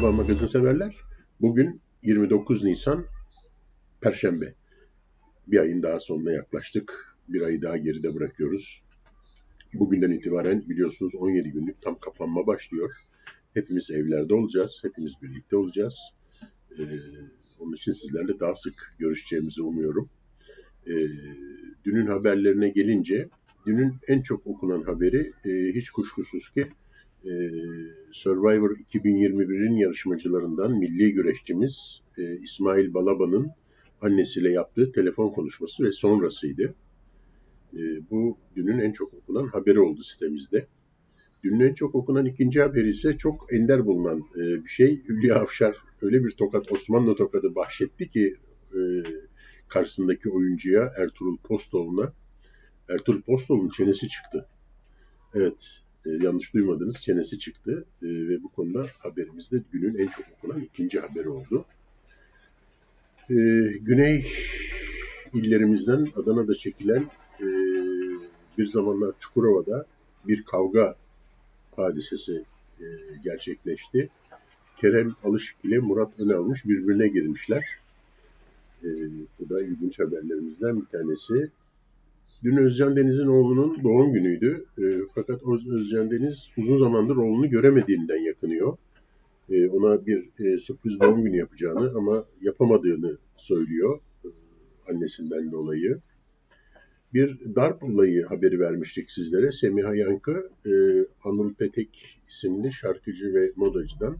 Merhaba magazin severler. Bugün 29 Nisan Perşembe. Bir ayın daha sonuna yaklaştık. Bir ayı daha geride bırakıyoruz. Bugünden itibaren biliyorsunuz 17 günlük tam kapanma başlıyor. Hepimiz evlerde olacağız. Hepimiz birlikte olacağız. Ee, onun için sizlerle daha sık görüşeceğimizi umuyorum. Ee, dünün haberlerine gelince, dünün en çok okunan haberi e, hiç kuşkusuz ki e, Survivor 2021'in yarışmacılarından milli güreşçimiz e, İsmail Balaban'ın annesiyle yaptığı telefon konuşması ve sonrasıydı. E, bu dünün en çok okunan haberi oldu sitemizde. Dünün en çok okunan ikinci haberi ise çok ender bulunan e, bir şey. Hülya Avşar öyle bir tokat, Osmanlı tokadı bahşetti ki e, karşısındaki oyuncuya Ertuğrul Postoğlu'na. Ertuğrul Postoğlu'nun çenesi çıktı. Evet, e, yanlış duymadınız çenesi çıktı e, ve bu konuda haberimizde günün en çok okunan ikinci haberi oldu. E, güney illerimizden Adana'da çekilen e, bir zamanlar Çukurova'da bir kavga hadisesi e, gerçekleşti. Kerem Alışık ile Murat Önalmış birbirine girmişler. E, bu da ilginç haberlerimizden bir tanesi. Dün Özcan Deniz'in oğlunun doğum günüydü. E, fakat Özcan Deniz uzun zamandır oğlunu göremediğinden yakınıyor. E, ona bir e, sürpriz doğum günü yapacağını ama yapamadığını söylüyor e, annesinden dolayı. Bir darp olayı haberi vermiştik sizlere. Semiha Yankı, e, Anıl Petek isimli şarkıcı ve modacıdan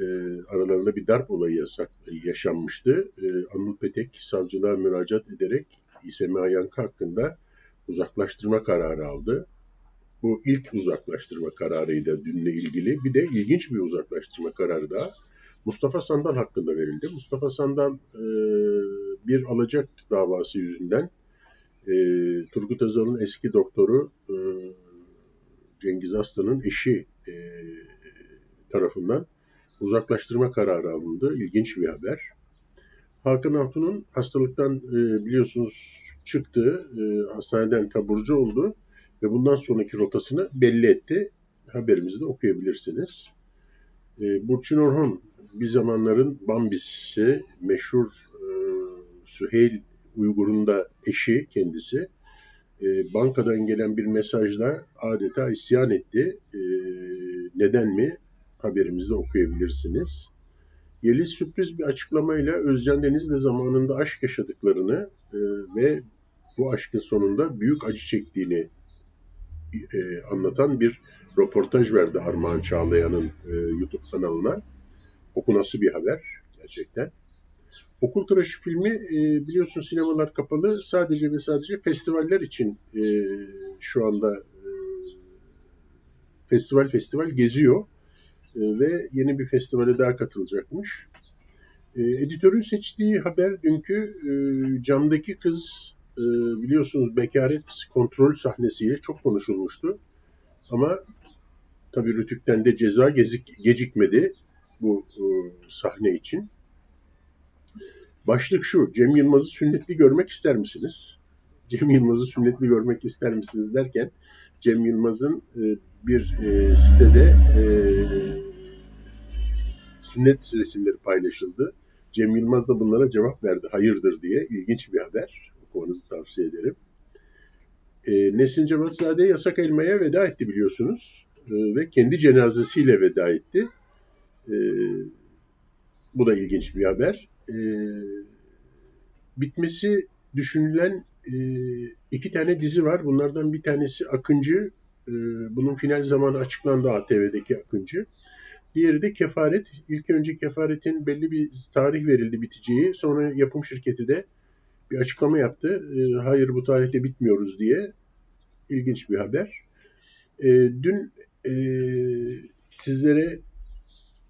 e, aralarında bir darp olayı yasak, yaşanmıştı. E, Anıl Petek savcılığa müracaat ederek Semiha Yankı hakkında uzaklaştırma kararı aldı. Bu ilk uzaklaştırma kararıydı dünle ilgili. Bir de ilginç bir uzaklaştırma kararı daha Mustafa Sandal hakkında verildi. Mustafa Sandal e, bir alacak davası yüzünden e, Turgut Özal'ın eski doktoru e, Cengiz Aslan'ın eşi e, tarafından uzaklaştırma kararı alındı. İlginç bir haber. Hakan Altun'un hastalıktan e, biliyorsunuz çıktı, e, hastaneden taburcu oldu ve bundan sonraki rotasını belli etti. Haberimizi de okuyabilirsiniz. E, Burçin Orhon bir zamanların Bambis'i, meşhur e, Süheyl Uygur'un da eşi kendisi. E, bankadan gelen bir mesajla adeta isyan etti. E, neden mi? Haberimizde okuyabilirsiniz. Yeliz sürpriz bir açıklamayla Özcan Deniz'le zamanında aşk yaşadıklarını e, ve bu aşkın sonunda büyük acı çektiğini e, anlatan bir röportaj verdi Armağan Çağlayan'ın e, YouTube kanalına. Okunası bir haber gerçekten. Okul Tıraşı filmi e, biliyorsun sinemalar kapalı. Sadece ve sadece festivaller için e, şu anda e, festival festival geziyor. E, ve yeni bir festivale daha katılacakmış. E, editörün seçtiği haber dünkü e, camdaki kız e, biliyorsunuz bekaret kontrol sahnesiyle çok konuşulmuştu. Ama tabii Rütük'ten de ceza gezik, gecikmedi bu e, sahne için. Başlık şu, Cem Yılmaz'ı sünnetli görmek ister misiniz? Cem Yılmaz'ı sünnetli görmek ister misiniz derken Cem Yılmaz'ın e, bir e, sitede e, sünnet resimleri paylaşıldı. Cem Yılmaz da bunlara cevap verdi. Hayırdır diye. İlginç bir haber. Okumanızı tavsiye ederim. E, Nesin Cevatzade yasak elmaya veda etti biliyorsunuz. E, ve kendi cenazesiyle veda etti. E, bu da ilginç bir haber. E, bitmesi düşünülen e, iki tane dizi var. Bunlardan bir tanesi Akıncı. E, bunun final zamanı açıklandı ATV'deki Akıncı. Diğeri de kefaret. İlk önce kefaretin belli bir tarih verildi biteceği. Sonra yapım şirketi de bir açıklama yaptı. E, hayır bu tarihte bitmiyoruz diye. İlginç bir haber. Dün e, sizlere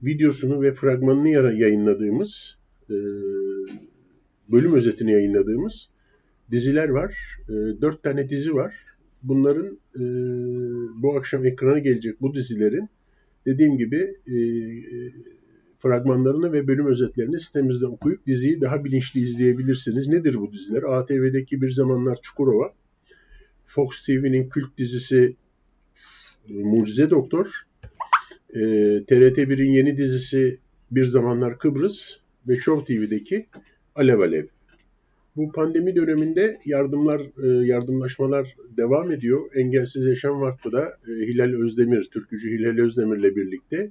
videosunu ve fragmanını yayınladığımız e, bölüm özetini yayınladığımız diziler var. E, dört tane dizi var. Bunların e, bu akşam ekrana gelecek bu dizilerin dediğim gibi e, fragmanlarını ve bölüm özetlerini sitemizde okuyup diziyi daha bilinçli izleyebilirsiniz. Nedir bu diziler? ATV'deki Bir Zamanlar Çukurova, Fox TV'nin kült dizisi e, Mucize Doktor, e, TRT1'in yeni dizisi Bir Zamanlar Kıbrıs ve Show TV'deki Alev Alev. Bu pandemi döneminde yardımlar, e, yardımlaşmalar devam ediyor. Engelsiz Yaşam Vakfı da e, Hilal Özdemir, türkücü Hilal Özdemir'le birlikte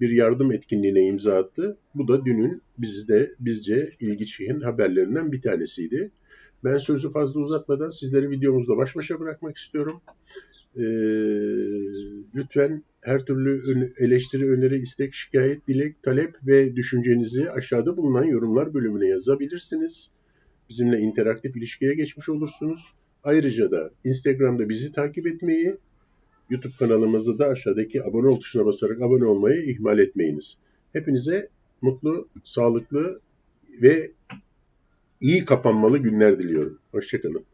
bir yardım etkinliğine imza attı. Bu da dünün bizde bizce ilgi çeken haberlerinden bir tanesiydi. Ben sözü fazla uzatmadan sizleri videomuzda baş başa bırakmak istiyorum. Ee, lütfen her türlü eleştiri, öneri, istek, şikayet, dilek, talep ve düşüncenizi aşağıda bulunan yorumlar bölümüne yazabilirsiniz. Bizimle interaktif ilişkiye geçmiş olursunuz. Ayrıca da Instagram'da bizi takip etmeyi, YouTube kanalımızda da aşağıdaki abone ol tuşuna basarak abone olmayı ihmal etmeyiniz. Hepinize mutlu, sağlıklı ve iyi kapanmalı günler diliyorum. Hoşçakalın.